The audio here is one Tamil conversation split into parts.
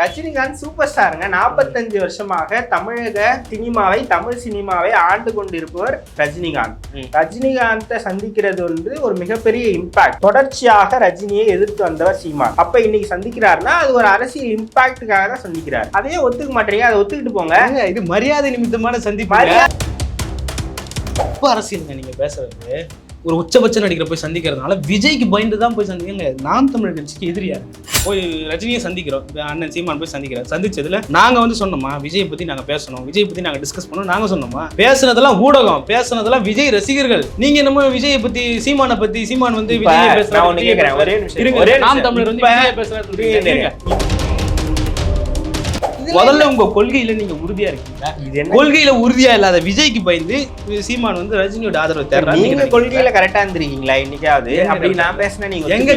ரஜினிகாந்த் சூப்பர் ஸ்டாருங்க நாற்பத்தஞ்சு வருஷமாக தமிழக சினிமாவை தமிழ் சினிமாவை ஆண்டு கொண்டிருப்பவர் ரஜினிகாந்த். ரஜினிகாந்தை சந்திக்கிறது வந்து ஒரு மிகப்பெரிய இம்பாக்ட் தொடர்ச்சியாக ரஜினியை எதிர்த்து வந்தவர் சீமான். அப்ப இன்னைக்கு சந்திக்கிறாருன்னா அது ஒரு அரசியல் இம்பாக்டுக்காக தான் சந்திக்கிறார். அதையே ஒத்துக்க மாட்டீங்க அதை ஒத்துக்கிட்டு போங்க. இது மரியாதை நிமித்தமான சந்திப்பு அரசியலுங்க நீங்க பேசுறது. ஒரு உச்சபட்ச நடிகரை போய் சந்திக்கிறதுனால விஜய்க்கு பயந்து தான் போய் சந்திக்கங்க நாம் தமிழர் கட்சிக்கு எதிரியா போய் ரஜினியை சந்திக்கிறோம். அண்ணன் சீமான் போய் சந்திக்கிறார். சந்திச்சதுல நாங்க வந்து சொன்னோமா விஜய் பத்தி நாங்க பேசணும் விஜய் பத்தி நாங்க டிஸ்கஸ் பண்ணோம் நாங்க சொன்னோமா? பேசுனதெல்லாம் ஊடகம் பேசுனதெல்லாம் விஜய் ரசிகர்கள். நீங்க என்னமோ விஜயை பத்தி சீமானை பத்தி சீமான் வந்து விஜயை நான் கேக்குறேன். ஒரே நாம். தமிழர் வந்து இப்ப- முதல்ல உங்க கொள்கையில நீங்க உறுதியா இருக்கீங்களா இது கொள்கையில உறுதியா இல்லாத விஜய்க்கு பயந்து சீமான் வந்து ரஜினியோட ஆதரவு தேர்றாரு நீங்க கொள்கையில கரெக்டா இருந்திருக்கீங்களா இன்னைக்காவது? அப்படி? நான் பேசினா நீங்க எங்க?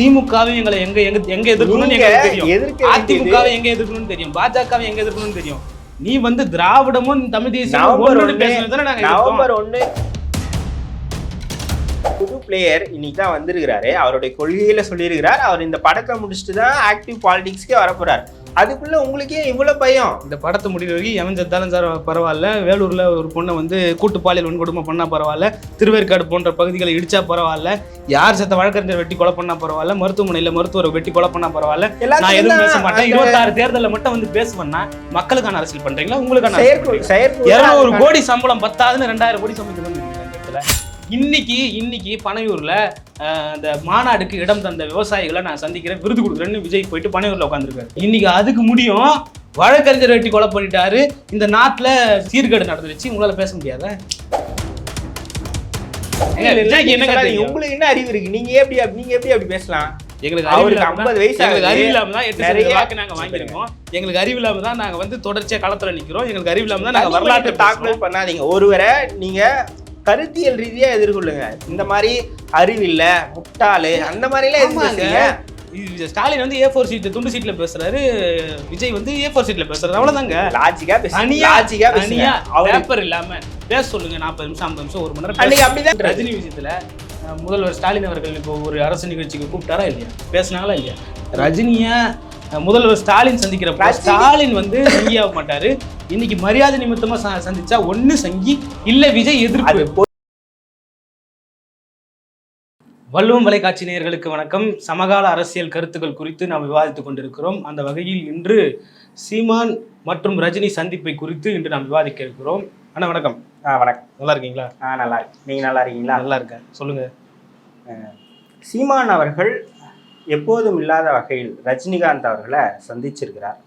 திமுகவும் எங்களை எங்க எங்க எங்க எதிர்க்கணும்னு எங்களுக்கு தெரியும். அதிமுகவை எங்க எதிர்க்கணும்னு தெரியும். பாஜகவை எங்க எதிர்க்கணும்னு தெரியும். நீ வந்து திராவிடமும் தமிழ் நாங்க எதிர்த்தோம். நவம்பர் ஒண்ணு புது பிளேயர் இன்னைக்கு தான் வந்திருக்கிறாரு. அவருடைய கொள்கையில சொல்லியிருக்கிறார். அவர் இந்த படத்தை முடிச்சுட்டு தான் ஆக்டிவ் பாலிடிக்ஸ்க்கே வரப்போறார். அதுக்குள்ள உங்களுக்கே இவ்வளவு பயம். இந்த படத்தை முடிகிற வரைக்கும் எவன் செத்தாலும் சார் பரவாயில்ல. வேலூர்ல ஒரு பொண்ணை வந்து கூட்டு பாலியல் வன்கொடுமை பண்ணா பரவாயில்ல. திருவேற்காடு போன்ற பகுதிகளை இடிச்சா பரவாயில்ல. யார் செத்த வழக்கறிஞர் வெட்டி கொலை பண்ணா பரவாயில்ல. மருத்துவமனையில மருத்துவரை வெட்டி கொலை பண்ணா பரவாயில்ல. நான் எதுவும் பேச மாட்டேன். இருபத்தாறு தேர்தல்ல மட்டும் வந்து பேசுவேன்னா மக்களுக்கான அரசியல் பண்றீங்களா? உங்களுக்கான இருநூறு கோடி சம்பளம் பத்தாதுன்னு ரெண்டாயிரம் கோடி சம்பளம் இன்னைக்கு இன்னைக்கு பனையூர்ல அந்த மாநாடுக்கு இடம் தந்த விவசாயிகளை நான் சந்திக்கிறேன். விருது கொடுக்குறேன்னு விஜய் போயிட்டு பனையூர்ல உட்காந்துருக்காரு இன்னைக்கு அதுக்கு முடியும் வழக்கறிஞர் வெட்டி கொலை பண்ணிட்டாரு. இந்த நாட்டுல சீர்கேடு நடந்துருச்சு. உங்களால பேச முடியாதா? உங்களுக்கு என்ன அறிவு இருக்கு? நீங்க எப்படி அப்படி- நீங்க எப்படி அப்படி பேசலாம்? எங்களுக்கு அறிவு 50 வயசு எங்களுக்கு ஆகுது. அறிவு இல்லாம தான் நிறைய- வாக்கு நாங்க வாங்கியிருக்கோம். எங்களுக்கு அறிவு இல்லாம தான் நாங்க வந்து தொடர்ச்சியா களத்துல நிக்கிறோம். எங்களுக்கு அறிவு இல்லாம தான் நாங்க வரலாற்று மனித தாக்குதல் பண்ணாதீங்க. ஒருவரை நீங்க கருத்தியல் ரீதியா எதிர்கொள்ளுங்க. இந்த மாதிரி அறிவில்ல முட்டாளு அந்த மாதிரி எல்லாம் எதுக்கு ஆமாங்க. பேசுறீங்க? இது ஸ்டாலின் வந்து ஏ ஃபோர் சீட் துண்டு சீட்ல பேசுறாரு விஜய் வந்து ஏ ஃபோர் சீட்ல பேசுறாரு அவ்வளவுதாங்க. லாஜிக்கா தனியா லாஜிக்கா அவரு பேப்பர் இல்லாம பேச சொல்லுங்க நாற்பது நிமிஷம் ஐம்பது நிமிஷம் ஒரு மணி நேரம் அன்னைக்கு அப்படிதான் ரஜினி விஷயத்துல முதல்வர் ஸ்டாலின் அவர்கள் இப்போ ஒரு அரசு நிகழ்ச்சிக்கு கூப்பிட்டாரா இல்லையா? பேசினாங்களா இல்லையா? ரஜினிய முதல்வர் ஸ்டாலின் சந்திக்கிறப்ப ஸ்டாலின் வந்து சங்கியாக மாட்டாரு. இன்னைக்கு மரியாதை நிமித்தமா ச- சந்திச்சா ஒண்ணு சங்கி இல்ல விஜய் எதிர்ப்பு. வள்ளுவம் வலைக்காட்சி நேயர்களுக்கு வணக்கம். சமகால அரசியல் கருத்துக்கள் குறித்து நாம் விவாதித்துக் கொண்டிருக்கிறோம். அந்த வகையில் இன்று சீமான் மற்றும் ரஜினி சந்திப்பை குறித்து இன்று நாம் விவாதிக்க இருக்கிறோம். அண்ணா வணக்கம். ஆ, வணக்கம். நல்லா இருக்கீங்களா? ஆ நல்லா இருக்கு. நீங்க நல்லா இருக்கீங்களா? நல்லா இருக்கேன். சொல்லுங்க. சீமான் அவர்கள் எப்போதும் இல்லாத வகையில் ரஜினிகாந்த் அவர்களை சந்திச்சிருக்கிறார்.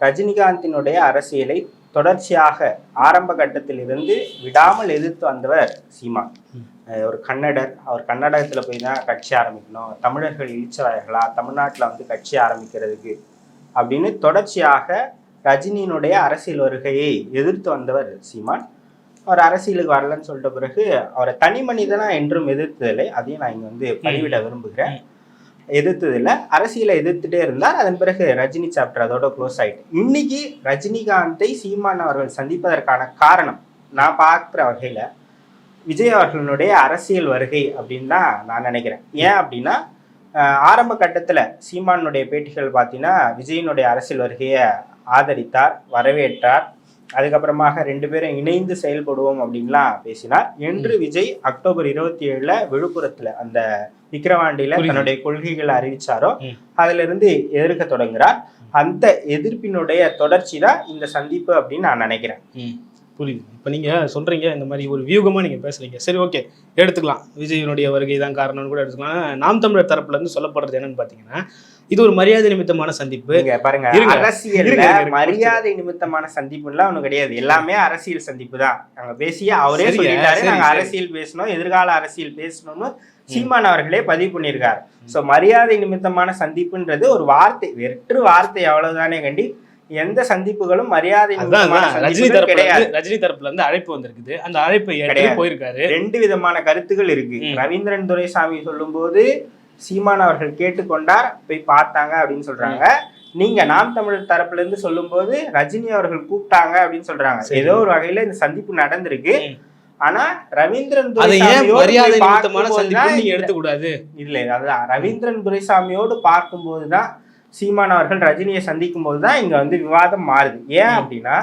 ரஜினிகாந்தினுடைய அரசியலை தொடர்ச்சியாக ஆரம்ப கட்டத்தில் இருந்து விடாமல் எதிர்த்து வந்தவர் சீமான் ம். அஹ் ஒரு கன்னடர். அவர் கன்னடத்தில் போய் தான் கட்சி ஆரம்பிக்கணும். தமிழர்கள் இழிச்சவாயர்களா தமிழ்நாட்டில் வந்து கட்சி ஆரம்பிக்கிறதுக்கு அப்படின்னு தொடர்ச்சியாக ரஜினியினுடைய அரசியல் வருகையை எதிர்த்து வந்தவர் சீமான் அவர் அரசியலுக்கு வரலன்னு சொல்லிட்ட பிறகு அவரை தனி மனிதனா என்றும் எதிர்த்ததில்லை. அதையும் நான் இங்க வந்து பதிவிட விரும்புகிறேன். எதிர்த்ததில்லை. அரசியலை எதிர்த்துட்டே இருந்தார். அதன் பிறகு ரஜினி சாப்டர் அதோட க்ளோஸ் ஆயிட்டு. இன்னைக்கு ரஜினிகாந்தை சீமான் அவர்கள் சந்திப்பதற்கான காரணம் நான் பார்க்குற வகையில் விஜய் அவர்களுடைய அரசியல் வருகை அப்படின்னு தான் நான் நினைக்கிறேன். ஏன் அப்படின்னா ஆரம்ப கட்டத்தில் சீமானுடைய பேட்டிகள் பார்த்தீங்கன்னா விஜயினுடைய அரசியல் வருகையை ஆதரித்தார் வரவேற்றார். அதுக்கப்புறமாக ரெண்டு பேரும் இணைந்து செயல்படுவோம் அப்படின்லாம் பேசினார். என்று விஜய் அக்டோபர் இருபத்தி ஏழுல விழுப்புரத்துல அந்த விக்கிரவாண்டியில. தன்னுடைய கொள்கைகளை அறிவிச்சாரோ. அதுல இருந்து எதிர்க்க தொடங்குறார். அந்த எதிர்ப்பினுடைய தொடர்ச்சி தான் இந்த சந்திப்பு அப்படின்னு நான் நினைக்கிறேன். புரியுது. இப்போ நீங்க சொல்றீங்க இந்த மாதிரி ஒரு வியூகமா நீங்க பேசுறீங்க. சரி ஓகே எடுத்துக்கலாம். விஜயனுடைய வருகை தான் காரணம்னு கூட எடுத்துக்கலாம். நாம் தமிழர் தரப்புல இருந்து சொல்லப்படுறது என்னன்னு பாத்தீங்கன்னா இது ஒரு மரியாதை நிமித்தமான சந்திப்பு. பாருங்க இருங்க. மரியாதை நிமித்தமான சந்திப்புலாம் ஒண்ணும் கிடையாது. எல்லாமே அரசியல் சந்திப்பு தான். நாங்க பேசிய அவரே சொல்லிட்டாரு. நாங்க. அரசியல் பேசணும் எதிர்கால அரசியல் பேசணும்னு சீமான் அவர்களே பதிவு பண்ணியிருக்காரு. சோ மரியாதை நிமித்தமான சந்திப்புன்றது ஒரு வார்த்தை வெற்று வார்த்தை அவ்வளவுதானே கண்டி. எந்த சந்திப்புகளும் மரியாதை அதான் அதான். ரஜினி தரப்புல இருந்து ரஜினி தரப்புல இருந்து அழைப்பு வந்திருக்குது. அந்த அழைப்பை. போயிருக்காரு. ரெண்டு விதமான கருத்துகள் இருக்கு. ரவீந்திரன் துரைசாமி சொல்லும்போது சீமான் அவர்கள் கேட்டுக்கொண்டார் போய் பார்த்தாங்க அப்படின்னு சொல்றாங்க. நீங்க நாம் தமிழர் தரப்புல இருந்து சொல்லும்போது ரஜினி அவர்கள் கூப்பிட்டாங்க அப்படின்னு சொல்றாங்க. ஏதோ ஒரு வகையில இந்த சந்திப்பு நடந்திருக்கு. ஆனா ரவீந்திரன் துரைசாமியோடு எடுத்துக்கூடாது. இல்ல அதுதான். ரவீந்திரன் துரைசாமியோடு பார்க்கும்போது தான் சீமான் அவர்கள் ரஜினியை சந்திக்கும் போது தான் இங்க வந்து விவாதம் மாறுது ஏன். அப்படின்னா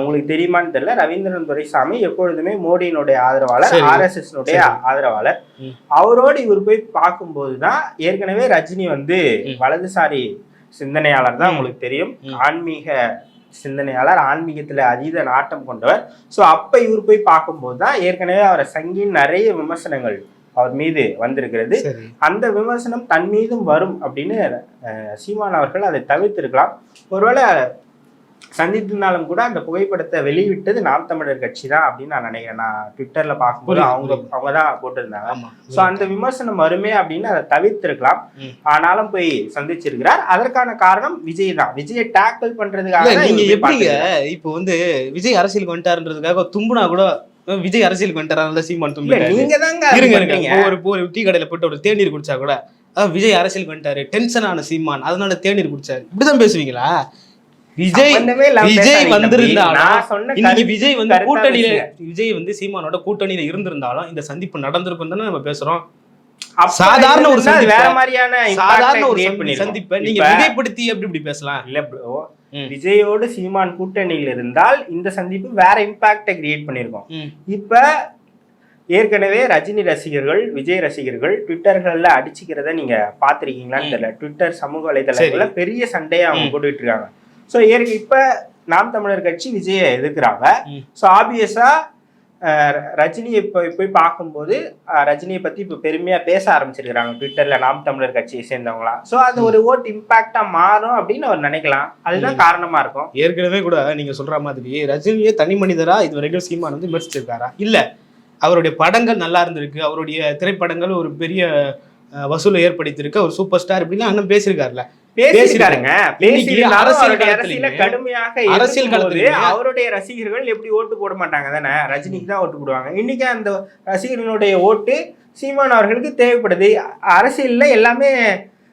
உங்களுக்கு தெரியுமான்னு தெரியல ரவீந்திரன் துரைசாமி எப்பொழுதுமே மோடியினுடைய ஆதரவாளர். ஆர்எஸ்எஸ். ஆதரவாளர். அவரோடு இவர் போய் பார்க்கும்போது தான் ஏற்கனவே ரஜினி வந்து. வலதுசாரி சிந்தனையாளர் தான். உங்களுக்கு தெரியும். ஆன்மீக சிந்தனையாளர் ஆன்மீகத்துல அதீத நாட்டம் கொண்டவர் ஸோ அப்ப இவர் போய் பார்க்கும்போது தான் ஏற்கனவே அவரை சங்கின் நிறைய விமர்சனங்கள் அவர் மீது வந்திருக்கிறது. அந்த விமர்சனம் தன் மீதும் வரும் அப்படின்னு சீமான் அவர்கள் அதை தவிர்த்திருக்கலாம். ஒருவேளை சந்தித்திருந்தாலும் கூட அந்த புகைப்படத்தை வெளியிட்டது நாம் தமிழர் கட்சி தான் அப்படின்னு நான் நினைக்கிறேன். நான் ட்விட்டர்ல பார்க்கும்போது அவங்க. அவங்க தான் போட்டிருந்தாங்க. ஸோ அந்த விமர்சனம் வருமே அப்படின்னு அதை தவிர்த்திருக்கலாம். ஆனாலும் போய் சந்திச்சிருக்கிறார். அதற்கான காரணம் விஜய் தான். விஜயை டேக்கிள் பண்றதுக்காக நீங்க எப்படிங்க. இப்போ வந்து விஜய் அரசியலுக்கு வந்துட்டாருன்றதுக்காக தும்புனா கூட விஜய் அரசியலுக்கு வந்துட்டாரா சீமான் தும்பிட்டாரு நீங்க தாங்க அது இருங்க இருங்க பண்றீங்க. ஒரு ஒரு டீ கடையில போயிட்டு ஒரு தேநீர் குடிச்சா கூட விஜய் அரசியலுக்கு வந்துட்டாரு டென்ஷன் ஆன சீமான் அதனால தேநீர் குடிச்சாரு இப்படிதான் பேசுவீங்களா விஜய் விஜய் தம்பி. வந்திருந்தாலும் இன்னைக்கு விஜய் வந்து கூட்டணியில. விஜய் வந்து சீமானோட கூட்டணியில இருந்திருந்தாலும் இந்த சந்திப்பு நடந்திருக்கும் தானே நம்ம பேசுறோம் சாதாரண ஒரு. வேற மாதிரியான சாதாரண ஒரு. சந்திப்பை நீங்க இப்ப- மிகைப்படுத்தி எப்படி இப்படி பேசலாம் இல்ல. விஜயோடு சீமான் கூட்டணியில் இருந்தால் இந்த சந்திப்பு வேற இம்பாக்டை கிரியேட் பண்ணிருக்கும் ம். இப்ப ஏற்கனவே ரஜினி ரசிகர்கள் விஜய் ரசிகர்கள் ட்விட்டர்கள்ல அடிச்சுக்கிறத நீங்க பாத்திருக்கீங்களான்னு ம். தெரியல ட்விட்டர் சமூக வலைதளங்கள்ல பெரிய சண்டையை அவங்க. போட்டுட்டு இருக்காங்க ஸோ ஏற்க இப்ப நாம் தமிழர் கட்சி விஜயை எதிர்க்கிறாங்க. ஸோ ஆப்வியஸா ரஜினியை போய் போய் பார்க்கும்போது ரஜினியை பத்தி இப்ப பெருமையா பேச ஆரம்பிச்சிருக்கிறாங்க ட்விட்டர்ல நாம் தமிழர் கட்சியை சேர்ந்தவங்களாம் ஸோ அது ஒரு ஓட் இம்பாக்டா மாறும் அப்படின்னு அவர் நினைக்கலாம். அதுதான் காரணமா இருக்கும். ஏற்கனவே கூட நீங்க சொல்ற மாதிரி ரஜினியே தனி மனிதரா இது வரைக்கும் சீமான் வந்து விமர்சிச்சிருக்காரா? இல்ல அவருடைய படங்கள் நல்லா இருந்திருக்கு. அவருடைய திரைப்படங்கள் ஒரு பெரிய வசூலை ஏற்படுத்தியிருக்கு. ஒரு சூப்பர் ஸ்டார் இப்படிலாம் அண்ணன் பேசியிருக்காருல்ல. பேசியிருக்காருங்க. பேசியிருந்தாலும் அரசியல் அரசியல கடுமையாக அரசியல் களத்திலயுமே- அவருடைய ரசிகர்கள் எப்படி ஓட்டு போட மாட்டாங்க தானே? ரஜினிக்கு தான் ஓட்டு போடுவாங்க. இன்னைக்கு அந்த ரசிகர்களுடைய ஓட்டு சீமான் அவர்களுக்கு தேவைப்படுது. அரசியல்ல எல்லாமே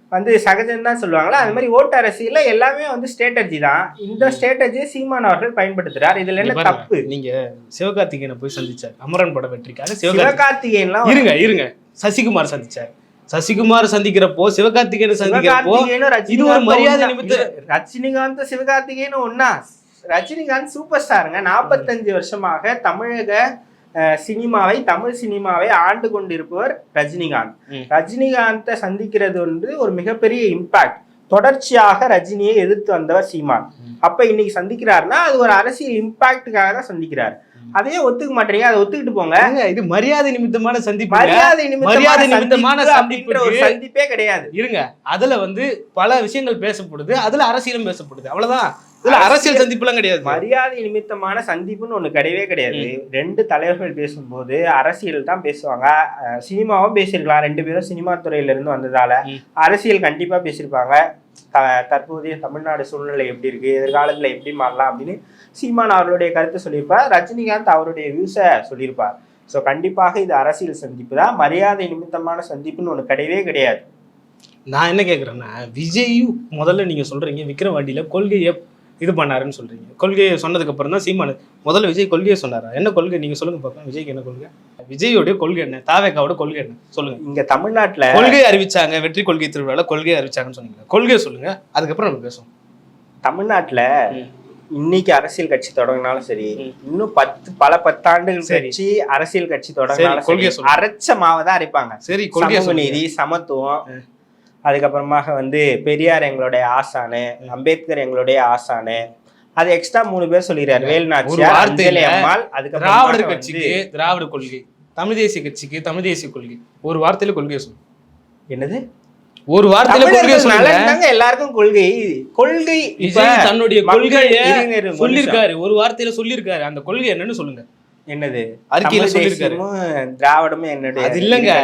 வந்து சகஜம் தான் சொல்லுவாங்களா? அது மாதிரி ஓட்டு அரசியல்ல எல்லாமே வந்து ஸ்ட்ராட்டஜி தான். இந்த ஸ்ட்ராட்டஜியை சீமான் அவர்கள் பயன்படுத்துறார். இதுல என்ன தப்பு? நீங்க சிவகார்த்திகேயனை போய் சந்திச்சார். அமரன் படம் வெற்றிக்காக சிவகார்த்திகேயன். சிவகார்த்திகேயன்லாம் இருங்க இருங்க. சசிகுமார் சந்திச்சார். சசிகுமார் சந்திக்கிறப்போ சிவகார்த்திகேயனை சந்திக்கிறப்போ இது ஒரு மரியாதை. நிமித்த- ரஜினிகாந்த் சிவகார்த்திகேயனும் ஒண்ணா ரஜினிகாந்த் சூப்பர் ஸ்டாருங்க நாற்பத்தஞ்சு வருஷமாக தமிழக சினிமாவை தமிழ் சினிமாவை ஆண்டு கொண்டிருப்பவர் ரஜினிகாந்த். ரஜினிகாந்தை சந்திக்கிறது வந்து ஒரு மிகப்பெரிய இம்பாக்ட் தொடர்ச்சியாக ரஜினியை எதிர்த்து வந்தவர் சீமான். அப்ப இன்னைக்கு சந்திக்கிறாருன்னா அது ஒரு அரசியல் இம்பாக்டுக்காக தான் சந்திக்கிறார். அதையே ஒத்துக்க மாட்டீங்க அதை ஒத்துக்கிட்டு போங்க. இது மரியாதை நிமித்தமான சந்திப்பு மரியாதை மரியாதை நிமித்தமான சந்திப்பு ஒரு சந்திப்பே கிடையாது. இருங்க அதுல வந்து பல விஷயங்கள் பேசப்படுது அதுல அரசியலும் பேசப்படுது. அவ்வளவுதான். இதுல அரசியல் சந்திப்புலாம் கிடையாது. மரியாதை நிமித்தமான சந்திப்புன்னு ஒண்ணு கிடையவே கிடையாது. ரெண்டு தலைவர்கள் பேசும்போது அரசியல் தான் பேசுவாங்க. சினிமாவும் பேசியிருக்கலாம். ரெண்டு பேரும் சினிமா துறையில இருந்து வந்ததால. அரசியல் கண்டிப்பா பேசியிருப்பாங்க. த- தற்போதைய தமிழ்நாடு சூழ்நிலை எப்படி இருக்கு எதிர்காலத்துல எப்படி மாறலாம் அப்படின்னு சீமான் அவர்களுடைய கருத்தை சொல்லியிருப்பார். ரஜினிகாந்த் அவருடைய வியூஸை சொல்லியிருப்பார். ஸோ கண்டிப்பாக இது அரசியல் சந்திப்பு தான். மரியாதை நிமித்தமான சந்திப்புன்னு ஒண்ணு கிடையவே கிடையாது. நான் என்ன கேட்குறேன்னா விஜய் முதல்ல நீங்க சொல்றீங்க விக்ரவாண்டியில கொள்கையை இது பண்ணாருன்னு சொல்றீங்க. கொள்கையை சொன்னதுக்கு அப்புறம் தான் சீமான் முதல்ல விஜய் கொள்கையை சொன்னாரா? என்ன கொள்கை? நீங்க சொல்லுங்க பார்க்கலாம் விஜய்க்கு என்ன கொள்கை? விஜயோடைய கொள்கை என்ன? தாவேக்காவோட கொள்கை என்ன? சொல்லுங்க. இங்க தமிழ்நாட்டுல கொள்கை அறிவிச்சாங்க. வெற்றி கொள்கை திருவிழால கொள்கை அறிவிச்சாங்கன்னு சொன்னீங்க கொள்கையை சொல்லுங்க. அதுக்கப்புறம் நம்ம பேசுவோம். தமிழ்நாட்டுல. இன்னைக்கு அரசியல் கட்சி தொடங்கினாலும் சரி. இன்னும் பத்து பல பத்தாண்டுகள் சரி. கட்சி அரசியல் கட்சி தொடங்கினாலும். அரைச்ச மாவை தான் அரைப்பாங்க. சரி நீதி சமத்துவம் அதுக்கப்புறமாக வந்து பெரியார் எங்களுடைய ஆசானு அம்பேத்கர் எங்களுடைய ஆசானு. அது எக்ஸ்ட்ரா மூணு பேர் சொல்லிடுறாரு. வேலுநாச்சியார் அஞ்சலி அம்மாள் திராவிடர் அதுக்கப்புறம் கட்சிக்கு திராவிட கொள்கை தமிழ் தேசிய கட்சிக்கு தமிழ் தேசிய கொள்கை. ஒரு வார்த்தையில கொள்கையை சொல்லுங்க என்னது? ஒரு வார்த்தையில சொல்லுங்க நலன்தாங்க எல்லாருக்கும் கொள்கை. கொள்கை தன்னுடைய கொள்கையை. சொல்லியிருக்காரு ஒரு வார்த்தையில சொல்லியிருக்காரு அந்த கொள்கை என்னன்னு சொல்லுங்க. என்னது? அறிக்கையில சொல்லியிருக்காரு தேசியமும் திராவிடமும் என்னுடைய அது இல்லைங்க.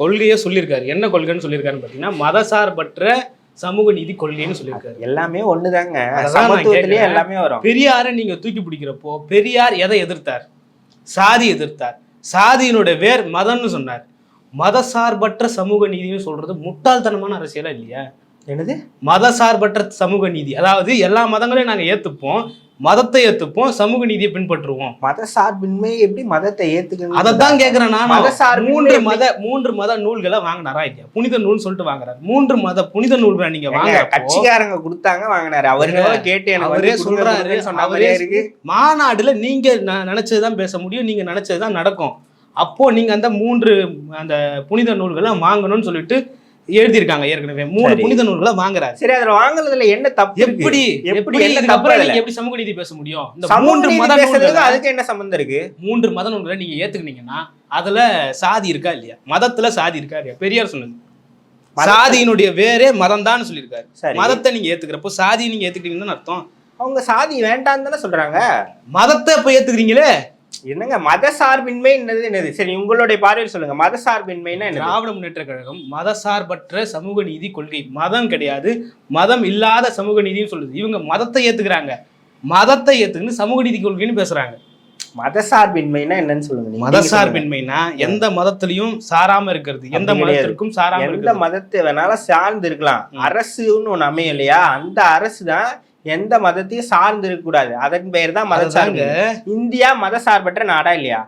கொள்கையை சொல்லியிருக்காரு. என்ன கொள்கைன்னு சொல்லியிருக்காருன்னு பாத்தீங்கன்னா மதசார்பற்ற சமூக நீதி கொள்கைன்னு சொல்லியிருக்காரு. எல்லாமே ஒண்ணுதாங்க. சமத்துவத்திலேயே. எல்லாமே வரும். பெரியாரை நீங்க தூக்கி பிடிக்கிறப்போ பெரியார் எதை எதிர்த்தார்? சாதி எதிர்த்தார். சாதியினுடைய வேர் மதம்னு சொன்னார். மதசார்பற்ற சமூக நீதினு சொல்றது முட்டாள்தனமான அரசியலா இல்லையா? என்னது? மதசார்பற்ற சமூக நீதி. அதாவது எல்லா மதங்களையும் நாங்க ஏத்துப்போம். மதத்தை ஏத்துப்போம் சமூக நீதியை பின்பற்றுவோம். மத சார்பின்மை எப்படி மதத்தை ஏத்துக்கணும்? அதைத்தான் கேக்குறேன் நான். மதசார்பின்மை மூன்று மத மூன்று மத நூல்களை வாங்கினாரா இல்லையா? புனித நூல் சொல்லிட்டு வாங்குறாரு. மூன்று மத புனித நூல்களை நீங்க வாங்க கட்சிக்காரங்க கொடுத்தாங்க வாங்கினாரு. அவரு கேட்டு அவரே சொல்றாரு, அவரே இருக்கு. மாநாடுல நீங்க நினைச்சதுதான் பேச முடியும் நீங்க நினைச்சதுதான் நடக்கும். அப்போ நீங்க அந்த மூன்று அந்த புனித நூல்களை வாங்கணும்னு சொல்லிட்டு எழுதியிருக்காங்க ஏற்கனவே. மூணு. புனித நூல்களை வாங்குறாரு. சரி அதுல வாங்குனதுல என்ன தப்பு? எப்படி? எப்படி இதுக்கப்புறம்? எப்படி சமூக நீதி பேச முடியும்? இந்த மூன்று மத பேசுறதுக்கு அதுக்கு என்ன சம்பந்தம் இருக்கு? மூன்று மத நூல்களை நீங்க ஏத்துக்கினீங்கன்னா அதுல சாதி இருக்கா இல்லையா? மதத்துல சாதி இருக்கா இல்லையா? பெரியார் சொன்னது. சாதியினுடைய வேரே மதம் தான் சொல்லியிருக்காரு மதத்தை நீங்க ஏத்துக்கிறப்போ சாதியை நீங்க ஏத்துக்கிட்டீங்கன்னு அர்த்தம். அவங்க சாதி வேண்டாம்னு தானே சொல்றாங்க. மதத்தை இப்ப ஏத்துக்கிறீங்களே? என்னங்க மத சார்பின்மை என்னது என்னது? சரி உங்களுடைய பார்வையில் சொல்லுங்க. மத சார்பின்மைன்னா என்னது? திராவிட முன்னேற்ற கழகம் மதசார்பற்ற சமூக நீதி கொள்கை. மதம் கிடையாது. மதம் இல்லாத சமூக நீதின்னு சொல்லுது. இவங்க மதத்தை ஏத்துக்கிறாங்க. மதத்தை ஏத்துக்கின்னு சமூக நீதி கொள்கைன்னு பேசுறாங்க. மத சார்பின்மைன்னா என்னன்னு சொல்லுங்க சொல்லுங்க. மதசார்பின்மைனா எந்த மதத்திலையும் சாராம இருக்கிறது. எந்த. மதத்திற்கும் சாராம எந்த மதத்தை வேணாலும் சார்ந்து இருக்கலாம். அரசுன்னு ஒண்ணு அமையும் இல்லையா அந்த அரசு தான் எந்த மதத்தையும் சார்ந்து இருக்க கூடாது அதன் பெயர் தான் மத அதுதாங்க. சார்பு. இந்தியா மத சார்பற்ற நாடா இல்லையா?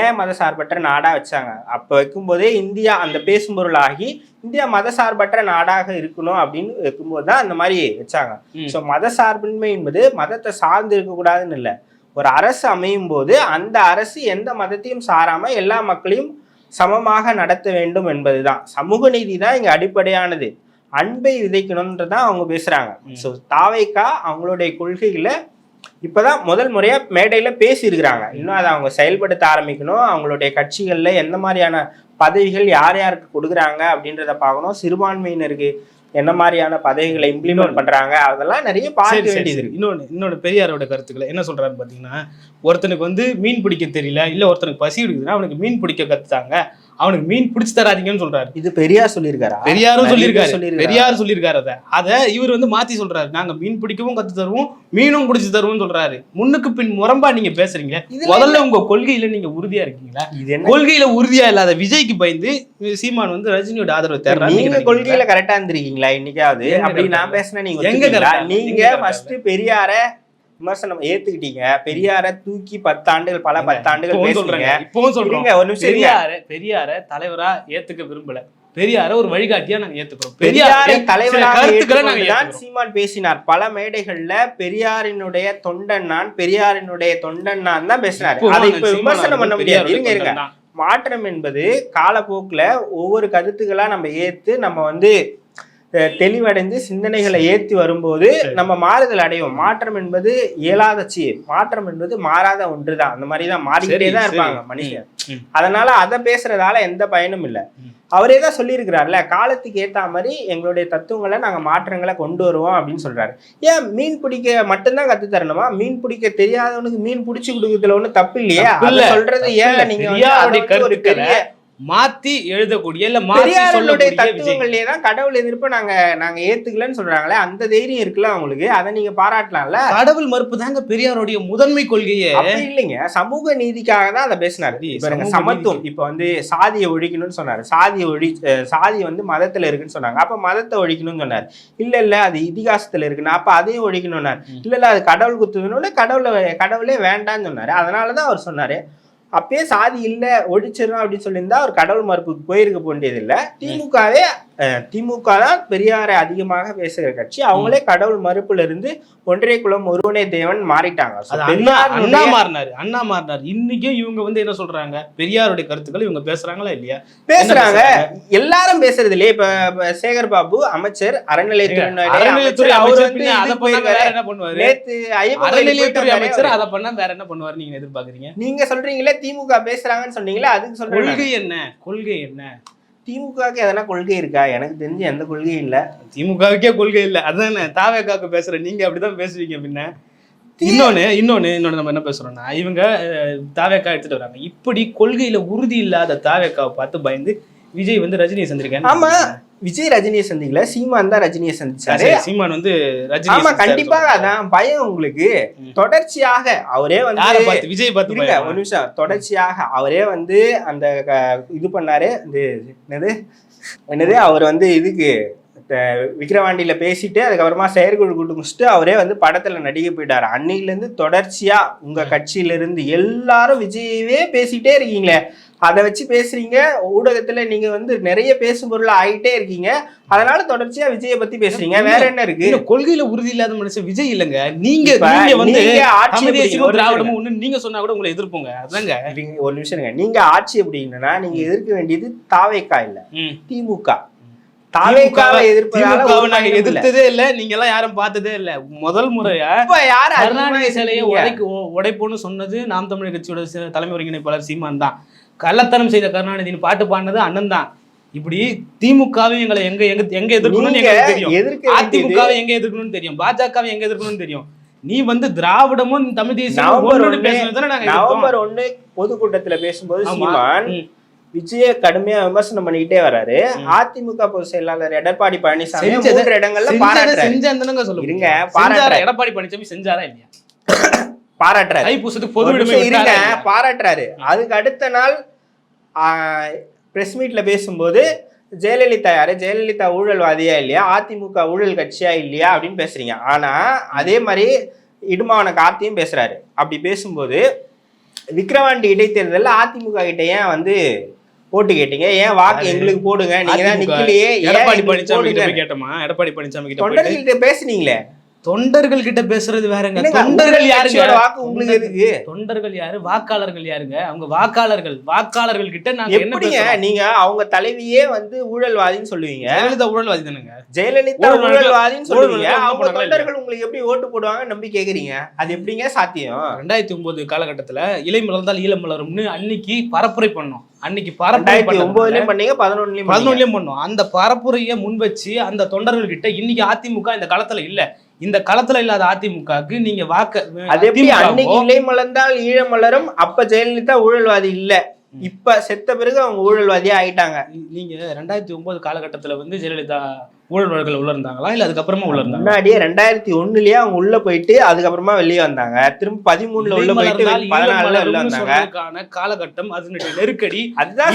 ஏன் மத சார்பற்ற நாடா வச்சாங்க? அப்ப வைக்கும்போதே இந்தியா அந்த பேசும்பொருளாகி இந்தியா மத சார்பற்ற நாடாக இருக்கணும் அப்படின்னு வைக்கும்போது தான் அந்த மாதிரி வச்சாங்க. ஸோ மத சார்பின்மை என்பது மதத்தை சார்ந்து இருக்கக்கூடாதுன்னு இல்லை. ஒரு அரசு அமையும் போது அந்த அரசு எந்த மதத்தையும் சாராம எல்லா மக்களையும் சமமாக நடத்த வேண்டும் என்பதுதான். சமூக நீதி தான் இங்க அடிப்படையானது. அன்பை விதைக்கணும்ன்றதான் அவங்க பேசுறாங்க. ம். ஸோ தாவைக்கா அவங்களுடைய கொள்கைகளை இப்பதான் முதல் முறையா மேடையில பேசியிருக்கிறாங்க. இன்னும் அதை அவங்க செயல்படுத்த ஆரம்பிக்கணும். அவங்களுடைய கட்சிகள்ல எந்த மாதிரியான பதவிகள் யார் யாருக்கு கொடுக்குறாங்க அப்படின்றத பார்க்கணும். சிறுபான்மையினருக்கு என்ன மாதிரியான பதவிகளை இம்ப்ளிமெண்ட் பண்றாங்க? அதெல்லாம் நிறைய பார்க்க வேண்டியது இன்னொன்னு இன்னொன்னு பெரியாரோட கருத்துக்களை என்ன சொல்றாரு பாத்தீங்கன்னா ஒருத்தனுக்கு வந்து மீன் பிடிக்க தெரியல இல்ல ஒருத்தனுக்கு பசி எடுக்குதுன்னா அவனுக்கு மீன் பிடிக்க கத்துத்தாங்க. அவனுக்கு மீன் பிடிச்சு தராதீங்கன்னு சொல்றாரு. இது பெரியார் சொல்லியிருக்காரா? பெரியாரும் சொல்லியிருக்காரு. பெரியார் சொல்லியிருக்காரு அத. அத இவர் வந்து மாத்தி சொல்றாரு. நாங்க மீன் பிடிக்கவும் கத்து தருவோம் மீனும் பிடிச்சு தருவோம்னு சொல்றாரு. முன்னுக்கு பின் முரம்பா நீங்க பேசுறீங்க. முதல்ல உங்க கொள்கையில நீங்க உறுதியா இருக்கீங்களா? இது என்ன? கொள்கையில உறுதியா இல்லாத விஜய்க்கு பயந்து சீமான் வந்து ரஜினியோட ஆதரவு தேடுறாரு நீங்க கொள்கையில கரெக்டா இருந்திருக்கீங்களா? இன்னைக்காவது? அப்படி நான் ஆ? பேசினா நீங்க எங்க? நீங்க? ஃபர்ஸ்ட் பெரியார விமர்சனம் ஏத்துக்கிட்டீங்க. பெரியார தூக்கி பத்தாண்டுகள் பல பத்தாண்டுகள் சொல்றேன் இப்பவும் சொல்றேன் இருங்க ஒரு நிமிஷம். பெரியார பெரியார தலைவரா ஏத்துக்க விரும்பல. பெரியார ஒரு வழிகாட்டியா நாங்க ஏத்துக்கிறோம். பெரியாரை தலைவராக. சீமான் பேசினார். பல மேடைகள்ல பெரியாரினுடைய தொண்டன் நான் பெரியாரினுடைய தொண்டன் நான் தான் பேசினாரு. அதை இப்ப விமர்சனம் பண்ண முடியாது. இருங்க இருங்க. மாற்றம் என்பது காலப்போக்குல ஒவ்வொரு கருத்துக்களா நம்ம ஏத்து நம்ம வந்து தெளிவடைந்து சிந்தனைகளை ஏத்தி வரும்போது. நம்ம மாறுதல் அடைவோம் மாற்றம் என்பது இயலாத சி மாற்றம் என்பது மாறாத ஒன்றுதான் அந்த மாதிரி தான் மாறிக்கிட்டே தான். இருப்பாங்க மனுஷன். அதனால அதை பேசுறதால எந்த பயனும் இல்லை. அவரே தான் சொல்லியிருக்கிறார்ல காலத்துக்கு ஏத்த மாதிரி எங்களுடைய தத்துவங்களை நாங்க மாற்றங்களை கொண்டு வருவோம் அப்படின்னு சொல்றாரு ஏன் மீன் பிடிக்க மட்டும்தான் கத்து தரணுமா மீன் பிடிக்க தெரியாதவனுக்கு மீன் பிடிச்சு கொடுக்கறதுல ஒண்ணும் தப்பு இல்லையா சொல்றது ஏன். நீங்க ஒரு பெரிய மாத்தி எழுதக்கூடிய இல்ல பெரியாருடைய தத்துவங்கள்லயே தான் கடவுள் எதிர்ப்பு நாங்க நாங்க ஏத்துக்கலன்னு சொல்றாங்களே அந்த தைரியம் இருக்குல்ல அவங்களுக்கு? அதை நீங்க பாராட்டலாம்ல? கடவுள் மறுப்பு தாங்க பெரியாருடைய முதன்மை கொள்கையே. இல்லைங்க. சமூக நீதிக்காக தான் அதை பேசினாரு. சமத்துவம். இப்ப வந்து சாதியை ஒழிக்கணும்னு சொன்னாரு. சாதியை ஒழி சாதி வந்து மதத்துல இருக்குன்னு சொன்னாங்க. அப்ப மதத்தை ஒழிக்கணும்னு சொன்னாரு. இல்ல இல்ல அது இதிகாசத்துல இருக்குன்னு. அப்ப அதையும் ஒழிக்கணும்னாரு. இல்ல இல்ல அது கடவுள் குத்துதுன்னு கடவுளை கடவுளே வேண்டாம்னு சொன்னாரு. அதனாலதான் அவர் சொன்னாரு. அப்பயே சாதி இல்ல ஒழிச்சிடும் அப்படின்னு சொல்லியிருந்தா அவர் கடவுள் மறுப்புக்கு போயிருக்க வேண்டியது இல்ல திமுகவே திமுக தான் பெரியாரை அதிகமாக பேசுகிற கட்சி. அவங்களே கடவுள் மறுப்புல இருந்து ஒன்றே குலம் ஒருவனே தேவன் மாறிட்டாங்க. அண்ணா மாறினாரு அண்ணா மாறினாரு. இன்னைக்கும் இவங்க வந்து என்ன சொல்றாங்க? பெரியாருடைய கருத்துக்கள் இவங்க பேசுறாங்களா இல்லையா? பேசுறாங்க? எல்லாரும் பேசுறது இல்லையே. இப்ப சேகர் பாபு அமைச்சர் அறநிலையத்துறை அமைச்சர் அதை பண்ணா வேற. என்ன பண்ணுவாரு? நேத்து ஐயப்பன் கோயிலுக்கு போயிட்டு அறநிலையத்துறை வந்தாரே அமைச்சர் அவரு. அதை பண்ணா வேற என்ன பண்ணுவாரு நீங்க எதிர்பார்க்கறீங்க? நீங்க சொல்றீங்களே திமுக பேசுறாங்கன்னு சொன்னீங்களே அதுக்கு சொல்றேன் கொள்கை என்ன? கொள்கை என்ன? திமுகவுக்கு எதனா கொள்கை இருக்கா? எனக்கு தெரிஞ்சு எந்த கொள்கையும் இல்ல. திமுகவுக்கே கொள்கை இல்ல. அதானே தாவேக்காக்கு பேசுற நீங்க அப்படிதான் பேசுவீங்க பின்ன. இன்னொன்னு இன்னொன்னு இன்னொன்னு நம்ம என்ன பேசுறோம்னா இவங்க தாவேக்கா எடுத்துட்டு வராங்க. இப்படி கொள்கையில உறுதி இல்லாத தாவேக்காவை பார்த்து பயந்து விஜய் வந்து ரஜினியை சந்திருக்கேன் ஆமா. விஜய் ரஜினியை சந்திக்கல சீமான் தான் ரஜினியை சந்திச்சாரு. சீமான் வந்து ரஜினி ஆமா கண்டிப்பாக அதான் பயம் உங்களுக்கு. தொடர்ச்சியாக அவரே வந்து விஜய் பார்த்து? ஒரு நிமிஷம். தொடர்ச்சியாக அவரே வந்து அந்த இது பண்ணாரு. என்னது? என்னது? அவர் வந்து இதுக்கு அஹ், விக்கிரவாண்டியில பேசிட்டு அதுக்கப்புறமா செயற்குழு கூட்டு முடிச்சுட்டு அவரே வந்து படத்துல நடிக்க போயிட்டாரு. இருந்து தொடர்ச்சியா உங்க கட்சியில இருந்து எல்லாரும் விஜயவே பேசிட்டே இருக்கீங்களே. அதை வச்சு பேசுறீங்க. ஊடகத்துல நீங்க வந்து நிறைய பேசும் பொருள் ஆயிட்டே இருக்கீங்க. அதனால தொடர்ச்சியா விஜய பத்தி பேசுறீங்க. வேற என்ன இருக்கு? கொள்கையில உறுதி இல்லாத மனுஷன் விஜய் இல்லங்க. நீங்க வந்து திராவிடமும் ஒண்ணு நீங்க சொன்னா கூட உங்களை எதிர்ப்போங்க. அதாங்க. ஒரு நிமிஷம். நீங்க ஆட்சி அப்படின்னா நீங்க எதிர்க்க வேண்டியது தாவேக்கா இல்ல. திமுக. தாவேக்காவை எதிர்ப்பதால நாங்க. எதிர்த்ததே இல்ல. நீங்க எல்லாம் யாரும் பார்த்ததே இல்ல. முதல் முறையா கருணாநிதி சிலையை எதிர்க்கிறீங்க? உடைக்கு உ- உடைப்போன்னு சொன்னது நாம் தமிழர் கட்சியோட தலைமை ஒருங்கிணைப்பாளர் சீமான் தான். கள்ளத்தனம் செய்த கருணாநிதியின் பாட்டு பாடினது அண்ணன் தான் இப்படி திமுகவை எங்களை எங்க எங்க எங்க எதிர்க்கணும்னு எங்களுக்கு தெரியும். அதிமுகவை எங்க எதிர்க்கணும்னு தெரியும். பாஜகவை எங்க எதிர்க்கணும்னு தெரியும். நீ வந்து திராவிடமும் தமிழ் தேசியமும் நவம்பர் ஒண்ணு பொதுக்கூட்டத்துல பேசும்போது. சீமான். விஜய கடுமையா விமர்சனம் பண்ணிக்கிட்டே வராரு. அதிமுக பொதுச் செயலாளர் எடப்பாடி பழனிசாமி மூன்று இடங்கள்ல செஞ்சாந்தனுங்க சொல்லுங்க பாராட்டுறாரு. எடப்பாடி பழனிசாமி செஞ்சாரா இல்லையா? பாராட்டுறாரு. தைப்பூசத்துக்கு பொது இருங்க? பாராட்டுறாரு. அதுக்கு அடுத்த நாள் பிரஸ் மீட்ல பேசும்போது ஜெயலலிதா யாரு? ஜெயலலிதா ஊழல்வாதியா இல்லையா? அதிமுக ஊழல் கட்சியா இல்லையா? அப்படின்னு பேசுறீங்க. ஆனா அதே மாதிரி இடுமாவன கார்த்தியும் பேசுறாரு. அப்படி பேசும்போது விக்கிரவாண்டி இடைத்தேர்தல்ல அதிமுக கிட்ட ஏன் வந்து ஓட்டு கேட்டீங்க? ஏன் வாக்கு எங்களுக்கு போடுங்க? நீங்க தான் நிக்கலையே. எடப்பாடி பழனிசாமி கிட்ட கேட்டோமா? எடப்பாடி பழனிசாமி கிட்ட பேசுனீங்களே. தொண்டர்கள் கிட்ட பேசுறது வேறங்க. தொண்டர்கள் யாருங்க? வாக்கு உங்களுக்கு எதுக்கு தொண்டர்கள் யாரு? வாக்காளர்கள் யாருங்க? அவங்க வாக்காளர்கள். வாக்காளர்கள் கிட்ட நாங்க என்ன எப்படிங்க நீங்க அவங்க தலைவியே வந்து ஊழல்வாதின்னு சொல்லுவீங்க? ஜெயலலிதா ஊழல்வாதி தானுங்க. ஜெயலலிதா ஊழல் ஊழல்வாதின்னு சொல்லுவீங்க. அவங்க தொண்டர்கள் உங்களுக்கு எப்படி ஓட்டு போடுவாங்க நம்பி கேக்குறீங்க? அது எப்படிங்க சாத்தியம்? ரெண்டாயிரத்தி ஒன்பது காலகட்டத்துல இலை மலர்ந்தால் ஈழம் மலரும்னு அன்னைக்கு பரப்புரை பண்ணோம். அன்னைக்கு பரப்புரை ஒன்பதுலயும் பண்ணீங்க பதினொன்னுலயும் பதினொன்னு பதினொன்னுலயும் பண்ணோம். அந்த பரப்புரையை முன் வச்சு அந்த தொண்டர்கள் கிட்ட இன்னைக்கு அதிமுக இந்த களத்துல இல்ல. இந்த களத்துல இல்லாத அதிமுகக்கு நீங்க வாக்க அது எப்படி அதிமுகவோ, அன்னைக்கு இலை மலர்ந்தால் ஈழம் மலரும் அப்ப ஜெயலலிதா ஊழல்வாதி இல்ல. இப்ப செத்த பிறகு அவங்க ஊழல்வாதியா ஆயிட்டாங்க. நீங்க ரெண்டாயிரத்தி ஒன்பது காலகட்டத்துல வந்து ஜெயலலிதா ஊழல் வழக்குல உள்ள இருந்தாங்களா? இல்ல அதுக்கப்புறமா உள்ள இருந்தாங்க முன்னாடியே ரெண்டாயிரத்தி ஒண்ணுலயே அவங்க உள்ள போயிட்டு அதுக்கப்புறமா வெளியே வந்தாங்க. திரும்ப பதிமூணுல உள்ள போயிட்டு பதினாலுல உள்ள வந்தாங்க. காலகட்டம் அதனுடைய நெருக்கடி அதுதான்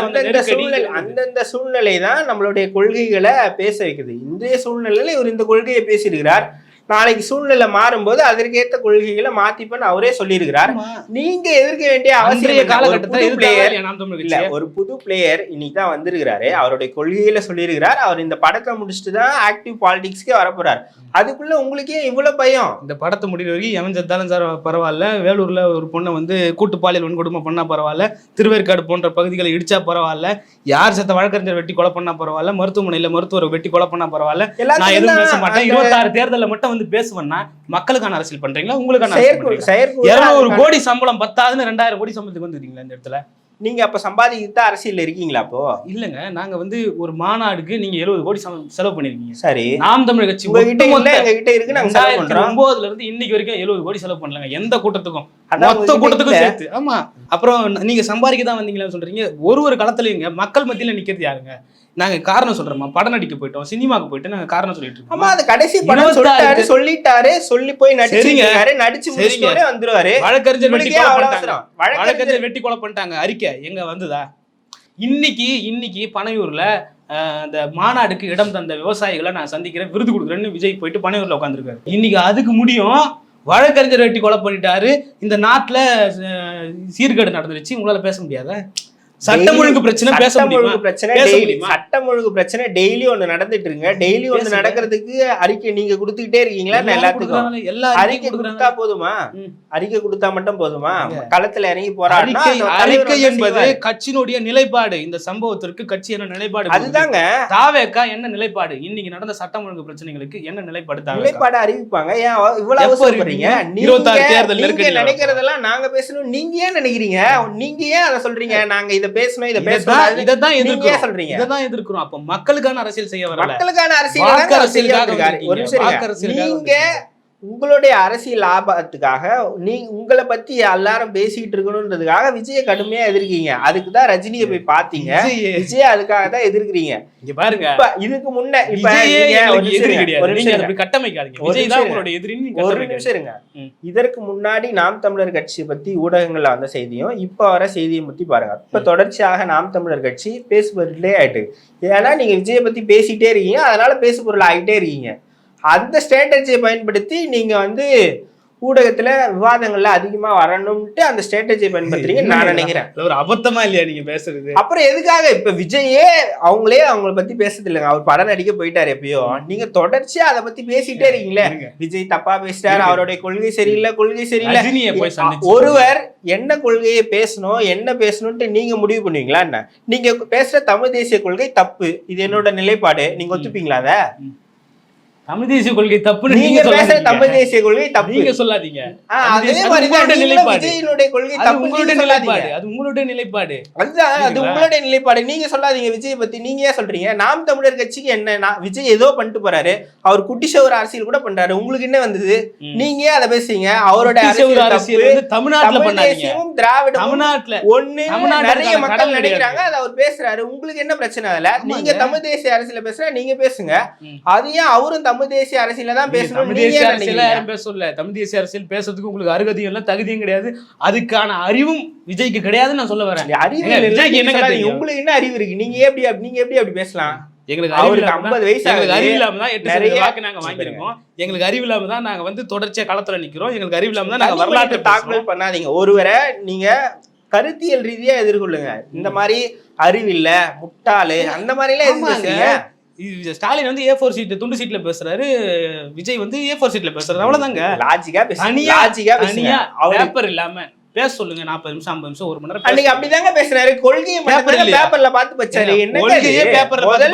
அந்தந்த சூழ்நிலை. அந்தந்த சூழ்நிலை தான் நம்மளுடைய கொள்கைகளை பேச வைக்குது. இன்றைய சூழ்நிலையில இவர் இந்த கொள்கையை பேசியிருக்கிறார். நாளைக்கு சூழ்நிலை மாறும்போது அதற்கேத்த கொள்கைகளை மாத்திப்பன்னு அவரே சொல்லியிருக்கிறார். நீங்க எதிர்க்க வேண்டிய அவசியம் காலகட்டத்துல தமிழ் இல்ல ஒரு புது பிளேயர் இன்னைக்கு தான் வந்திருக்கிறாரு. அவருடைய கொள்கையில சொல்லியிருக்கிறார். அவர் இந்த படத்தை முடிச்சுட்டு தான் ஆக்டிவ் பாலிடிக்ஸ்க்கே வரப்போறார். அதுக்குள்ள உங்களுக்கே இவ்வளவு பயம். இந்த படத்தை முடிகிற வரைக்கும் எவன் செத்தாலும் சார் பரவாயில்ல. வேலூர்ல ஒரு பொண்ணை வந்து கூட்டு பாலியல் வன்கொடுமை பண்ணா பரவாயில்ல. திருவேற்காடு போன்ற பகுதிகளை இடிச்சா பரவாயில்ல. யார் செத்த வழக்கறிஞர் வெட்டி கொலை பண்ணா பரவாயில்ல. மருத்துவமனையில மருத்துவர் வெட்டி கொலை பண்ணா பரவாயில்ல. நான் எதுவும் பேச மாட்டேன். இருபத்தாறு தேர்தல்ல மட்டும் வந்து பேசுவேன்னா மக்களுக்கான அரசியல் பண்றீங்களா? உங்களுக்கான இருநூறு கோடி சம்பளம் பத்தாதுன்னு ரெண்டாயிரம் கோடி சம்பளத்துக்கு வந்துருக்கீங்களா இந்த இடத்துல? நீங்க அப்ப சம்பாதிக்கிட்டு அரசியல் இருக்கீங்களா அப்போ? இல்லங்க நாங்க வந்து ஒரு மாநாடுக்கு நீங்க எழுபது கோடி செலவு பண்ணிருக்கீங்க சரி. நாம் தமிழ் கட்சி உங்ககிட்ட இல்ல இருக்கு நாங்க செலவு ரெண்டாயிரத்தி பண்றோம் ஒன்பதுல இருந்து இன்னைக்கு வரைக்கும் எழுபது கோடி செலவு பண்ணலங்க எந்த கூட்டத்துக்கும். மொத்த கூட்டத்துக்கும். சேர்த்து. ஆமா. அப்புறம் நீங்க சம்பாதிக்க தான் வந்தீங்களான்னு சொல்றீங்க. ஒரு ஒரு களத்துலயுங்க மக்கள் மத்தியில நிக்கிறது யாருங்க? நாங்க காரணம் சொல்றோமா படம் நடிக்க போயிட்டோம் சினிமாக்கு போயிட்டு நாங்க காரணம் சொல்லிட்டு இருக்கோம். ஆமா அது கடைசி படம் சொல்லிட்டாரு. சொல்லிட்டாரு சொல்லி போய். நடிச்சிருக்காரு நடிச்சு சரிங்க. முடிச்சோடனே வந்துருவாரு. வழக்கறிஞர் வெட்டி கொலை பண்ணிட்டாங்க. வழக்கறிஞர் வெட்டி கொலை பண்ணிட்டாங்க. அறிக்கை. எங்க வந்ததா? இன்னைக்கு இன்னைக்கு பனையூர்ல அந்த மாநாடுக்கு இடம் தந்த விவசாயிகளை நான் சந்திக்கிறேன். விருது கொடுக்குறேன்னு விஜய் போயிட்டு பனையூர்ல உட்காந்துருக்காரு இன்னைக்கு அதுக்கு முடியும். வழக்கறிஞர் வெட்டி கொலை பண்ணிட்டாரு. இந்த நாட்டில் சீர்கேடு நடந்துருச்சு. உங்களால பேச முடியாத? சட்டம் ஒழுங்கு பிரச்சனை பேச சட்டம் ஒழுங்கு பிரச்சனை? சட்டம் ஒழுங்கு பிரச்சனை டெய்லி ஒண்ணு நடந்துட்டு இருக்குங்க டெய்லி ஒண்ணு. நடக்கிறதுக்கு அறிக்கை நீங்க கொடுத்துக்கிட்டே இருக்கீங்களா? எல்லாத்துக்கும் அறிக்கை கொடுத்தா. போதுமா. அறிக்கை கொடுத்தா மட்டும் போதுமா. களத்துல இறங்கி போராடினா அறிக்கை என்பது. கட்சியினுடைய நிலைப்பாடு. இந்த சம்பவத்திற்கு கட்சி என்ன நிலைப்பாடு? அதுதாங்க. தாவேக்கா என்ன நிலைப்பாடு? இன்னைக்கு நடந்த சட்டம் ஒழுங்கு பிரச்சனைகளுக்கு என்ன நிலைப்பாடு நிலைப்பாடு அறிவிப்பாங்க. ஏன் இவ்வளவு அறிவிப்பீங்க? இருபத்தாறு தேர்தல் நினைக்கிறதெல்லாம் நாங்க பேசணும். நீங்க ஏன் நினைக்கிறீங்க? நீங்க ஏன் அதை சொல்றீங்க? நாங்க இத பேசணும் இத பேசணும் நீங்க ஏன் எதிர்க்கிறோம். சொல்றீங்க? இதைதான் எதிர்க்கிறோம். அப்ப மக்களுக்கான அரசியல் செய்ய வரல. மக்களுக்கான அரசியல் அரசியலுக்காக இருக்காரு. ஒரு. நிமிஷம் நீங்க உங்களுடைய அரசியல் லாபத்துக்காக நீ உங்களை பத்தி எல்லாரும் பேசிட்டு இருக்கணும்ன்றதுக்காக விஜய கடுமையா எதிர்க்கீங்க அதுக்கு தான் ரஜினியை போய் பாத்தீங்க விஜய். அதுக்காக தான் எதிர்க்கிறீங்க. இங்க பாருங்க. இப்ப இதுக்கு முன்ன இப்ப கட்டமைக்காதீங்க. ஒரு நிமிஷம் இருங்க. இதற்கு முன்னாடி நாம் தமிழர் கட்சி பத்தி ஊடகங்கள்ல வந்த செய்தியும் இப்ப வர செய்தியை பத்தி பாருங்க. இப்ப தொடர்ச்சியாக நாம் தமிழர் கட்சி பேசுபொருளே ஆயிட்டு ஏன்னா நீங்க விஜயை பத்தி பேசிட்டே இருக்கீங்க. அதனால பேசுபொருள் ஆகிட்டே இருக்கீங்க. அந்த ஸ்ட்ராட்டஜியை பயன்படுத்தி நீங்க வந்து ஊடகத்துல விவாதங்கள்ல அதிகமா வரணும்ட்டு அந்த ஸ்ட்ராட்டஜியை பயன்படுத்துறீங்கன்னு நான் நினைக்கிறேன். ஒரு அபத்தமா இல்லையா நீங்க பேசுறது? அப்புறம் எதுக்காக இப்ப விஜயே அவங்களே அவங்கள பத்தி பேசுறது இல்லைங்க. அவர் படம் நடிக்க போயிட்டாரு எப்பயோ. நீங்க தொடர்ச்சியா அதை பத்தி பேசிட்டே இருக்கீங்களே. விஜய் தப்பா பேசிட்டாரு இருங்க. அவருடைய கொள்கை சரியில்லை கொள்கை சரியில்லை. ஒருவர் என்ன கொள்கையை பேசணும் என்ன பேசணும்ட்டு நீங்க முடிவு பண்ணுவீங்களா என்ன? நீங்க பேசுற தமிழ் தேசிய கொள்கை தப்பு. இது என்னோட நிலைப்பாடு. நீங்க ஒத்துப்பீங்களா அத? தமிழ் தேசிய கொள்கை தப்புன்னு நீங்க பேசுற தமிழ் தேசிய கொள்கை தப்பு. நீங்க சொல்லாதீங்க. விஜயினுடைய கொள்கை தப்பு உங்களுடைய நிலைப்பாடு. அது உங்களுடைய நிலைப்பாடு. அதுதான் அது? உங்களுடைய நிலைப்பாடு. நீங்க சொல்லாதீங்க விஜய் பத்தி. நீங்க ஏன் சொல்றீங்க? நாம் தமிழர் கட்சிக்கு என்ன விஜய் ஏதோ பண்ணிட்டு போறாரு. அவர் குட்டி சவர் அரசியல் கூட பண்றாரு. உங்களுக்கு என்ன வந்தது. நீங்க ஏன் அதை பேசுறீங்க? அவரோட அரசியல் தப்பு. வந்து தமிழ்நாட்டுல தமிழ் பண்ணாதீங்க. திராவிடமும் தமிழ்நாட்டுல ஒண்ணு நிறைய மக்கள் நினைக்கிறாங்க. அதை அவர் பேசுறாரு. உங்களுக்கு என்ன பிரச்சனை அதுல. நீங்க தமிழ் தேசிய அரசியல பேசுற நீங்க பேசுங்க. அது ஏன் அவரும் தமிழ் தேசிய அரசியல தான் பேசணும் தமிழ் தேசிய அரசியல்? யாரும் தமிழ் தேசிய அரசியல் பேசுறதுக்கு உங்களுக்கு அருகதையும் இல்ல தகுதியும் கிடையாது. அதுக்கான அறிவும் விஜய்க்கு கிடையாதுன்னு நான் சொல்ல வரேன். அறிவு? உங்களுக்கு என்ன அறிவு இருக்கு? நீங்க எப்படி நீங்க எப்படி அப்படி பேசலாம்? எங்களுக்கு அவருக்கு 50 வயசு எங்களுக்கு. அறிவு இல்லாம தான் எட்டு சதவீத வாக்கு நாங்க வாங்கியிருக்கோம். எங்களுக்கு அறிவு இல்லாம தான் நாங்க வந்து தொடர்ச்சியா களத்துல நிக்கிறோம். எங்களுக்கு அறிவு இல்லாம தான் நாங்க வரலாற்று மனித தாக்குதல் பண்ணாதீங்க. ஒருவரை நீங்க கருத்தியல் ரீதியா எதிர்கொள்ளுங்க. இந்த மாதிரி அறிவில்ல முட்டாளு அந்த மாதிரி எல்லாம் இது ஸ்டாலின் வந்து ஏ ஃபோர் சீட் துண்டு சீட்ல பேசுறாரு. விஜய் வந்து ஏ ஃபோர் சீட்ல பேசுறாரு. அவ்வளவுதாங்க. லாஜிக்கா தனியா லாஜிக்கா தனியா பேப்பர் இல்லாம பேச சொல்லுங்க. நாற்பது நிமிஷம் ஐம்பது நிமிஷம் ஒரு மணி நேரம் அன்னைக்கு அப்படிதாங்க பேசுறாரு. கொள்கையை? பேப்பர்ல பார்த்து வச்சாரு. ஏங்க, என்ன கொள்கையே paperல பார்த்து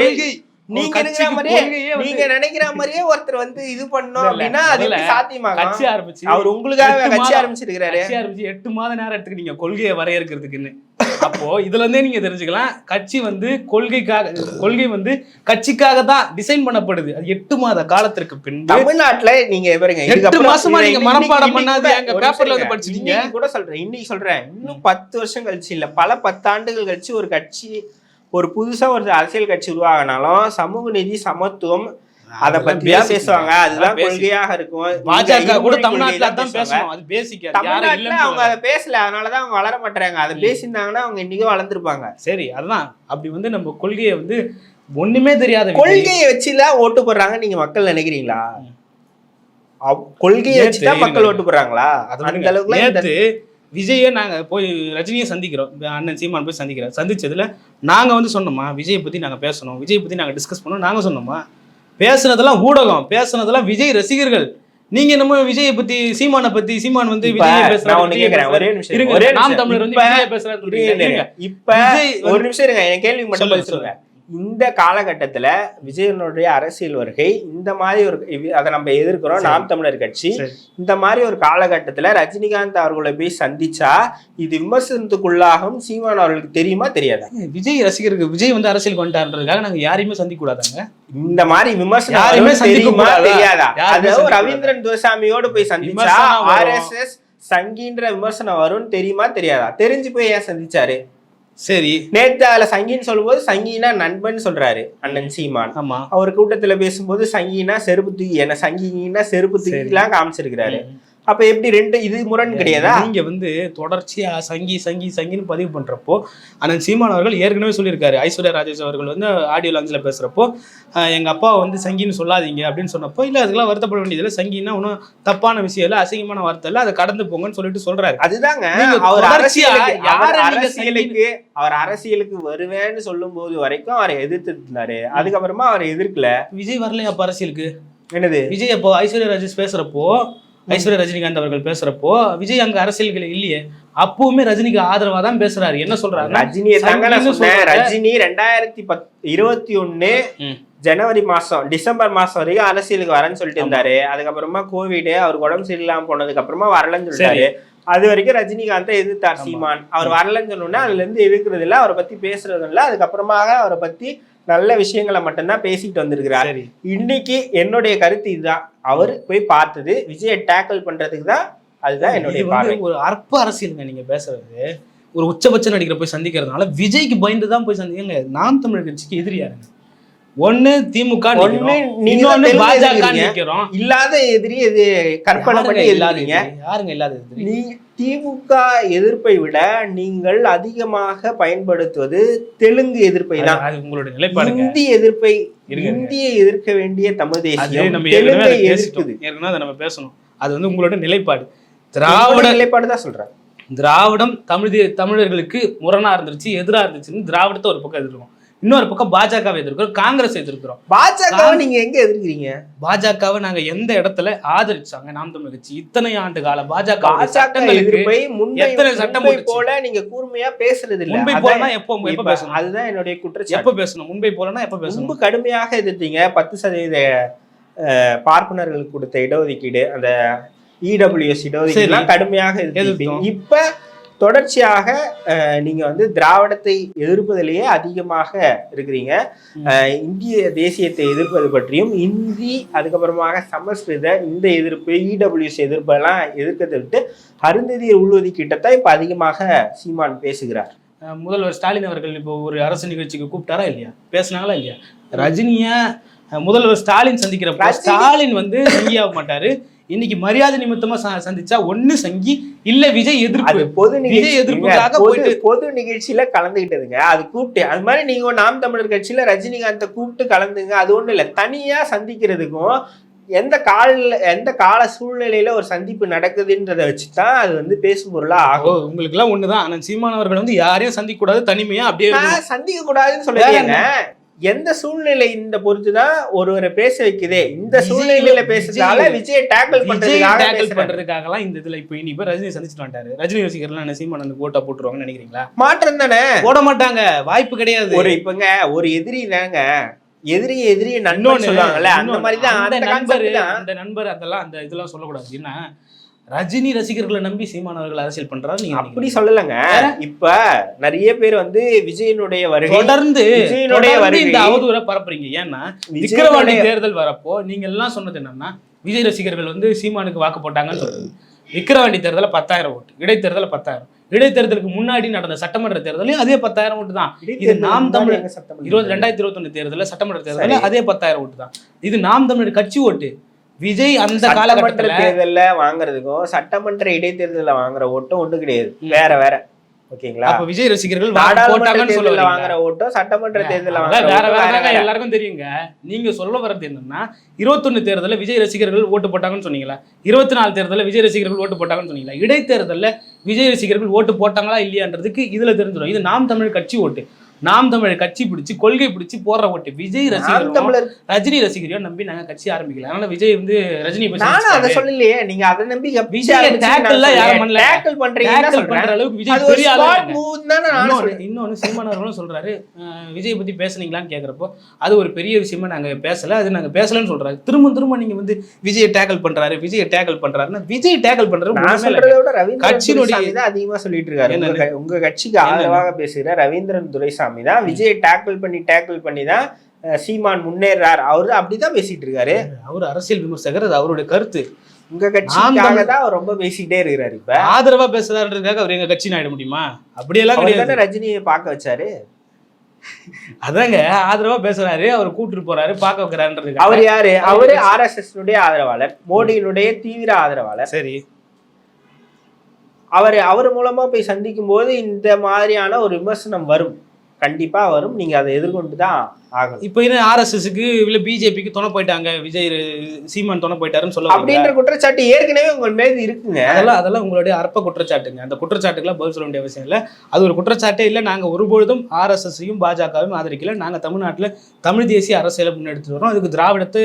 கொள்கை நீங்க கட்சிக்கு மாதிரியே நீங்க நினைக்கிற மாதிரியே ஒருத்தர் வந்து இது பண்ணோம் அப்படின்னா அது சாத்தியமாகும்? கட்சி ஆரம்பிச்சு அவர் உங்களுக்காக கட்சி ஆரம்பிச்சிருக்கிறாரு. கட்சி ஆரம்பிச்சு எட்டு மாத நேரம் எடுத்துக்கிட்டீங்க கொள்கையை வரையறுக்கிறதுக்குன்னு. அப்போ இதுல இருந்தே நீங்க தெரிஞ்சுக்கலாம் கட்சி வந்து கொள்கைக்காக கொள்கை வந்து கட்சிக்காக தான் டிசைன் பண்ணப்படுது அது எட்டு மாத காலத்திற்கு பின்பு தமிழ்நாட்டுல நீங்க பாருங்க எட்டு மாசமா நீங்க மனப்பாடம் பண்ணாது எங்க பேப்பர்ல வந்து. படிச்சிட்டீங்க. கூட சொல்றேன் இன்னைக்கு சொல்றேன் இன்னும் பத்து வருஷம் கழிச்சு இல்ல பல பத்தாண்டுகள் கழிச்சு ஒரு கட்சி ஒரு புதுசா ஒரு அரசியல் கட்சி உருவாகினாலும் சமூக நீதி சமத்துவம் அத பத்தி பேசுவாங்க. அதுதான் கொள்கையாக இருக்கும். பாஜக கூட தமிழ்நாட்டுல தான். பேசணும். அது பேசிக் யாரும் தமிழ்நாட்டுல அவங்க. அதை பேசல. அதனாலதான் அவங்க வளர மாட்டாங்க அதை பேசியிருந்தாங்கன்னா அவங்க இன்னைக்கும் வளர்ந்துருப்பாங்க. சரி அதுதான். அப்படி வந்து நம்ம கொள்கையை வந்து ஒண்ணுமே தெரியாத கொள்கையை வச்சுதான் ஓட்டு போடுறாங்க நீங்க மக்கள் நினைக்கிறீங்களா? கொள்கையை வச்சுதான் மக்கள். ஓட்டு போடுறாங்களா? அது அந்த. அளவுக்கு விஜயை நாங்க போய் ரஜினியை சந்திக்கிறோம். அண்ணன் சீமான் போய் சந்திக்கிறோம் சந்திச்சதுல நாங்க வந்து சொன்னோமா விஜய் பத்தி நாங்க பேசணும். விஜய் பத்தி நாங்க டிஸ்கஸ் பண்ணோம் நாங்க சொன்னோமா? பேசுனதெல்லாம் ஊடகம் பேசுனதெல்லாம் விஜய் ரசிகர்கள் நீங்க என்னமோ விஜயை பத்தி சீமானை பத்தி சீமான் வந்து விஜயை. பேசுறாரு. ஒரே நிமிஷம் ஒரே நாம். தமிழர் வந்து. இருங்க. இப்ப ஒரு நிமிஷம் இருங்க என் கேள்விக்கு மட்டும் பதில் சொல்லுங்க இந்த காலகட்டத்துல விஜயனுடைய அரசியல் வருகை இந்த மாதிரி ஒரு அதை நம்ம எதிர்க்கிறோம். நாம் தமிழர் கட்சி. இந்த மாதிரி ஒரு காலகட்டத்துல ரஜினிகாந்த் அவர்களை போய் சந்திச்சா இது விமர்சனத்துக்குள்ளாகும் சீமான் அவர்களுக்கு தெரியுமா தெரியாதா விஜய் ரசிகருக்கு விஜய் வந்து அரசியல் கொண்டாடுறதுக்காக நாங்க யாரையுமே சந்திக்க கூடாதாங்க இந்த மாதிரி விமர்சனம் சந்திக்க தெரியுமா? தெரியாதா யாருமே அது சந்திக்க ரவீந்திரன் துரைசாமியோடு போய் சந்திச்சா. ஆர்எஸ்எஸ் சங்கின்ற விமர்சனம் வரும்னு தெரியுமா தெரியாதா தெரிஞ்சு போய் ஏன் சந்திச்சாரு சரி. நேத்து அதுல சங்கின்னு சொல்லும்போது சங்கினா நண்பன் சொல்றாரு அண்ணன் சீமான். ஆமா. அவர் கூட்டத்துல பேசும்போது சங்கினா செருப்பு தூக்கி என்ன சங்கினா செருப்பு தூக்கிலாம் காமிச்சிருக்கிறாரு. அப்ப எப்படி ரெண்டு இது முரண் கிடையாதா? நீங்க வந்து தொடர்ச்சியா சங்கி சங்கி சங்கின்னு பதிவு பண்றப்போ அண்ணன் சீமான் அவர்கள் ஏற்கனவே சொல்லியிருக்காரு. ஐஸ்வர்யா ராஜேஷ் அவர்கள் வந்து ஆடியோ லான்ச்ல பேசுறப்போ எங்க அப்பா வந்து சங்கின்னு சொல்லாதீங்க அப்படின்னு சொன்னப்போ இல்ல அதுக்கெல்லாம் வருத்தப்பட வேண்டியதில்லை. சங்கின்னா ஒன்றும் தப்பான விஷயம் இல்லை அசிங்கமான வார்த்தை இல்லை. அதை கடந்து போங்கன்னு சொல்லிட்டு சொல்றாரு. அதுதாங்க. அவர் அரசியலுக்கு அவர் அரசியலுக்கு வருவேன்னு சொல்லும் போது வரைக்கும் அவரை எதிர்த்து இருந்தாரு. அதுக்கப்புறமா அவரை எதிர்க்கல. விஜய் வரலையா அப்ப அரசியலுக்கு? என்னது? விஜய் அப்போ ஐஸ்வர்யா ராஜேஷ் பேசுறப்போ ஐஸ்வர்யா ரஜினிகாந்த் அவர்கள் பேசுறப்போ விஜய் அங்க அரசியல்கள் இல்லையே அப்பவுமே ரஜினிக்கு ஆதரவா தான் பேசுறாரு. என்ன சொல்றாரு? ரஜினியை சொல்றாரு. ரஜினி ரெண்டாயிரத்தி பத் இருபத்தி ஒண்ணு ம். ஜனவரி மாசம் டிசம்பர் மாசம் வரைக்கும் அரசியலுக்கு வரேன்னு சொல்லிட்டு இருந்தாரு. அதுக்கப்புறமா கோவிட் அவருக்கு உடம்பு சரியில்லாம போனதுக்கு அப்புறமா வரலன்னு சொல்லிட்டாரு. அது வரைக்கும் ரஜினிகாந்தை எதிர்த்தார். சீமான். அவர் வரலன்னு சொன்னோன்னே அதுல இருந்து எதிர்க்கிறது இல்ல. அவரை பத்தி பேசுறது இல்ல. அதுக்கப்புறமாக அவரை பத்தி நல்ல விஷயங்களை மட்டும்தான் பேசிட்டு வந்திருக்கிறார். இன்னைக்கு என்னுடைய கருத்து இதுதான். அவர் போய் பார்த்தது விஜயை டேக்கிள் பண்றதுக்கு தான் அதுதான் என்னுடைய ஒரு அற்ப அரசியலுங்க நீங்க பேசுறது. ஒரு உச்சபட்ச நடிகரை போய் சந்திக்கிறதுனால விஜய்க்கு பயந்து தான் போய் சந்திக்கங்க நாம் தமிழர் கட்சிக்கு எதிரியாருங்க ஒண்ணு திமுக இன்னொன்னு பாஜக. நிக்கிறோம். இல்லாத எதிரி இது கற்பனை பண்ணி இல்லாத எழுதுறீங்க எதிரி? யாருங்க இல்லாத எதிரி? திமுக எதிர்ப்பை விட நீங்கள் அதிகமாக பயன்படுத்துவது தெலுங்கு எதிர்ப்பை தான். அது உங்களோட நிலைப்பாடுங்க. இந்தி எதிர்ப்பை. இந்தியை எதிர்க்க வேண்டிய தமிழ் தேசியம் தெலுங்கை எதிர்க்குது. ஏற்கனவே அதை நம்ம பேசணும். அது வந்து உங்களோட நிலைப்பாடு. திராவிட நிலைப்பாடு தான் சொல்றேன். திராவிடம் தமிழ் தமிழர்களுக்கு முரணா இருந்துச்சு எதிரா இருந்துச்சுன்னு திராவிடத்தை ஒரு பக்கம் எதிர்க்கிறோம். இன்னொரு பக்கம் பாஜகவை எதிர்க்கிறோம் காங்கிரஸ் எதிர்க்கிறோம். பாஜக நீங்க எங்க எதிர்க்கிறீங்க? பாஜகவை நாங்க எந்த இடத்துல ஆதரிச்சாங்க? நாம் தமிழ் கட்சி இத்தனை ஆண்டு கால பாஜக சட்டங்களுக்கு எதிர்ப்பை எத்தனை சட்டம்? போல நீங்க கூர்மையா பேசுறது இல்ல அதான் போலனா எப்போ எப்ப பேசணும்? அதுதான் என்னுடைய குற்றச்சாட்டு. எப்ப பேசணும்? முன்பை போலனா எப்ப பேசணும்? முன்பு கடுமையாக எதிர்த்தீங்க. பத்து சதவீத பார்ப்பனர்களுக்கு கொடுத்த இடஒதுக்கீடு அந்த இடபிள்யூஎஸ் இடஒதுக்கீடுலாம் கடுமையாக எதிர்த்தீங்க. இப்ப தொடர்ச்சியாக அஹ், நீங்க வந்து திராவிடத்தை எதிர்ப்பதிலேயே அதிகமாக இருக்கிறீங்க. இந்திய தேசியத்தை எதிர்ப்பது பற்றியும் இந்தி அதுக்கப்புறமாக சமஸ்கிருத இந்த எதிர்ப்பு இடபிள்யூஎஸ் எதிர்ப்பு எல்லாம் எதிர்க்கிறதை விட்டு அருந்ததிய உள்ஒதுக்கீட்டை இப்ப அதிகமாக சீமான் பேசுகிறார். முதல்வர் ஸ்டாலின் அவர்கள் இப்போ ஒரு அரசு நிகழ்ச்சிக்கு கூப்பிட்டாரா இல்லையா? பேசினாங்களா இல்லையா? ரஜினிய முதல்வர் ஸ்டாலின் சந்திக்கிறப்ப ஸ்டாலின் வந்து சங்கியாக மாட்டாரு. இன்னைக்கு மரியாதை நிமித்தமா சந்திச்சா ஒண்ணு சங்கி இல்ல விஜய் எதிர்ப்பு. பொது விஜய் நிகழ்ச்சி. எதிர்ப்புக்காக பொது போயிட்டு- பொது நிகழ்ச்சியில கலந்துக்கிட்டதுங்க அது கூப்பிட்டு அது மாதிரி நீங்க நாம் தமிழர் கட்சியில ரஜினிகாந்தை கூப்பிட்டு கலந்துங்க. அது ஒண்ணும் இல்ல. தனியா சந்திக்கிறதுக்கும் எந்த கால எந்த கால சூழ்நிலையில ஒரு சந்திப்பு நடக்குதுன்றத வச்சுதான் அது வந்து பேசும் பொருளா ஆகும். உங்களுக்கு எல்லாம் ஒண்ணுதான். ஆனா சீமான் அவர்கள் வந்து யாரையும் சந்திக்க கூடாது தனிமையா அப்படியே சந்திக்க கூடாதுன்னு சொல்லுறீங்க எந்த சூழ்நிலை இந்த பொறுத்துதான் ஒருவரை பேச வைக்குதே? இந்த சூழ்நிலையில பேசுறதால விஜய் டேக்கிள் பண்றதுக்காக டேக்கிள். பண்றதுக்காகலாம் இந்த இதுல இப்போ இனி இப்ப ரஜினி சந்திச்சுட்டு வந்துட்டாரு. ரஜினி ரசிகர்லாம் என்ன சீமான் அந்த ஓட்டா போட்டுருவாங்கன்னு நினைக்கிறீங்களா? மாற்றம் தானே? போட மாட்டாங்க. வாய்ப்பு கிடையாது. ஒரு இப்பங்க ஒரு எதிரி தாங்க. எதிரி எதிரி நண்பன் சொல்லுவாங்கல்ல அந்த மாதிரி தான் அந்த நண்பர் தான். அந்த நண்பர் அதெல்லாம் அந்த இதெல்லாம் சொல்லக்கூடாது. என்ன? ரஜினி ரசிகர்களை நம்பி சீமான் அவர்கள் அரசியல் பண்றாரு நீங்க அப்படி. சொல்லலங்க. இப்ப நிறைய பேர் வந்து விஜயனுடைய வருகை தொடர்ந்து விஜயனுடைய வருகை இந்த அவதூறை பரப்புறீங்க. ஏன்னா விஜயனுடைய தேர்தல் வரப்போ நீங்க எல்லாம் சொன்னது என்னன்னா விஜய் ரசிகர்கள் வந்து சீமானுக்கு வாக்கு போட்டாங்கன்னு சொல்றது. விக்கிரவாண்டி தேர்தல பத்தாயிரம் ஓட்டு இடைத்தேர்தல பத்தாயிரம். இடைத்தேர்தலுக்கு முன்னாடி நடந்த சட்டமன்ற தேர்தலையும் அதே பத்தாயிரம் ஓட்டு தான். இது நாம் தமிழர் இருபது ரெண்டாயிரத்தி இருபத்தொன்னு தேர்தலில் சட்டமன்ற தேர்தலில் அதே பத்தாயிரம் ஓட்டு தான். இது நாம் தமிழர் கட்சி ஓட்டு. விஜய் அந்த காலகட்டத்துல தேர்தல்ல வாங்குறதுக்கும் சட்டமன்ற இடைத்தேர்தல்ல வாங்குற ஓட்டும் ஒண்ணு கிடையாது. வேற வேற. ஓகேங்களா? அப்ப விஜய் ரசிகர்கள்? வாங்குற ஓட்டும் சட்டமன்ற தேர்தல்ல வேற வேற. எல்லாருக்கும் தெரியுங்க. நீங்க சொல்ல வர்றது என்னன்னா இருபத்தொன்னு தேர்தலில் விஜய் ரசிகர்கள் ஓட்டு போட்டாங்கன்னு சொன்னீங்களா? இருபத்தி நாலு தேர்தலில் விஜய் ரசிகர்கள் ஓட்டு போட்டாங்கன்னு சொன்னீங்களா? இடைத்தேர்தலில் விஜய் ரசிகர்கள் ஓட்டு போட்டாங்களா இல்லையான்றதுக்கு இதுல தெரிஞ்சிடும். இது நாம் தமிழ் கட்சி ஓட்டு. நாம் தமிழ் கட்சி பிடிச்சு கொள்கை பிடிச்சு போடுற ஓட்டு. விஜய் தமிழர் ரஜினி ரசிகரையும் நம்பி நாங்க கட்சி ஆரம்பிக்கல. அதனால விஜய் வந்து ரஜினி நானும் அதை. சொல்லலையே. நீங்க அதை நம்பி விஜயை யாரும் பண்ணல. டேக்கிள் பண்ற அளவுக்கு விஜய் பெரிய இன்னொன்னு சீமானவர்களும் சொல்றாரு. விஜய் பத்தி பேசுனீங்களான்னு கேக்குறப்போ அது ஒரு பெரிய விஷயமா நாங்க பேசல. அது நாங்க பேசலன்னு சொல்றாரு. திரும்ப திரும்ப நீங்க வந்து விஜய் டேக்கிள் பண்றாரு விஜய் டேக்கிள் பண்றாருன்னா விஜய் டேக்கிள் பண்றது கட்சியினுடைய- அதிகமா சொல்லிட்டு இருக்காரு. உங்க கட்சிக்கு? ஆதரவாக பேசுகிற ரவீந்திரன் துரைசாமி. தான். விஜய் டேக்கிள் பண்ணி டேக்கிள் பண்ணி தான் சீமான் முன்னேறார். அவரு அப்படிதான் பேசிட்டு இருக்காரு. அவர் அரசியல் விமர்சகர் அது அவருடைய கருத்து. உங்க கட்சிக்காக தான் அவர் ரொம்ப பேசிட்டே இருக்கிறாரு இப்ப. ஆதரவா பேசுறாருன்றதுக்காக அவர் எங்க கட்சி ஆயிட முடியுமா? அப்படியெல்லாம் கிடையாது. ரஜினியை பார்க்க வச்சாரு. அதாங்க ஆதரவா பேசுறாரு அவர் கூட்டிட்டு போறாரு பார்க்க வைக்கிறாருன்றது அவர் யாரு? அவரு ஆர்எஸ்எஸ் ஆதரவாளர் மோடியினுடைய தீவிர ஆதரவாளர். சரி. அவர் அவர் மூலமா போய் சந்திக்கும் போது இந்த மாதிரியான ஒரு விமர்சனம் வரும். கண்டிப்பா வரும். நீங்க அதை எதிர்கொண்டு தான் ஆகணும். இப்போ என்ன ஆர்எஸ்எஸ்க்கு இல்ல பிஜேபிக்கு துணை போயிட்டாங்க. விஜய் சீமான் துணை போயிட்டாருன்னு சொல்ல? அப்படின்ற குற்றச்சாட்டு ஏற்கனவே உங்கள் மீது இருக்குங்க. அதெல்லாம் அதெல்லாம் உங்களுடைய அற்ப குற்றச்சாட்டுங்க. அந்த குற்றச்சாட்டுக்கெல்லாம் பதில் சொல்ல வேண்டிய அவசியம் இல்லை. அது ஒரு குற்றச்சாட்டே இல்லை. நாங்கள் ஒருபொழுதும் ஆர்எஸ்எஸ்ஸையும் பாஜகவையும் ஆதரிக்கல. நாங்கள் தமிழ்நாட்டில் தமிழ் தேசிய அரசியலை முன்னெடுத்துட்டு வரோம் அதுக்கு திராவிடத்தை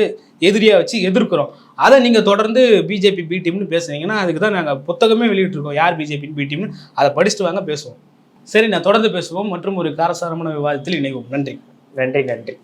எதிரியா வச்சு எதிர்க்கிறோம். அதை நீங்கள் தொடர்ந்து பிஜேபி பி டீம்னு பேசுனீங்கன்னா அதுக்கு தான் நாங்கள் புத்தகமே வெளியிட்டிருக்கோம். யார் பிஜேபின்னு பி டீம்னு அதை படிச்சுட்டு வாங்க பேசுவோம். சரி நான் தொடர்ந்து பேசுவோம். மற்றும் ஒரு காரசாரமான விவாதத்தில் இணைவோம். நன்றி. நன்றி நன்றி.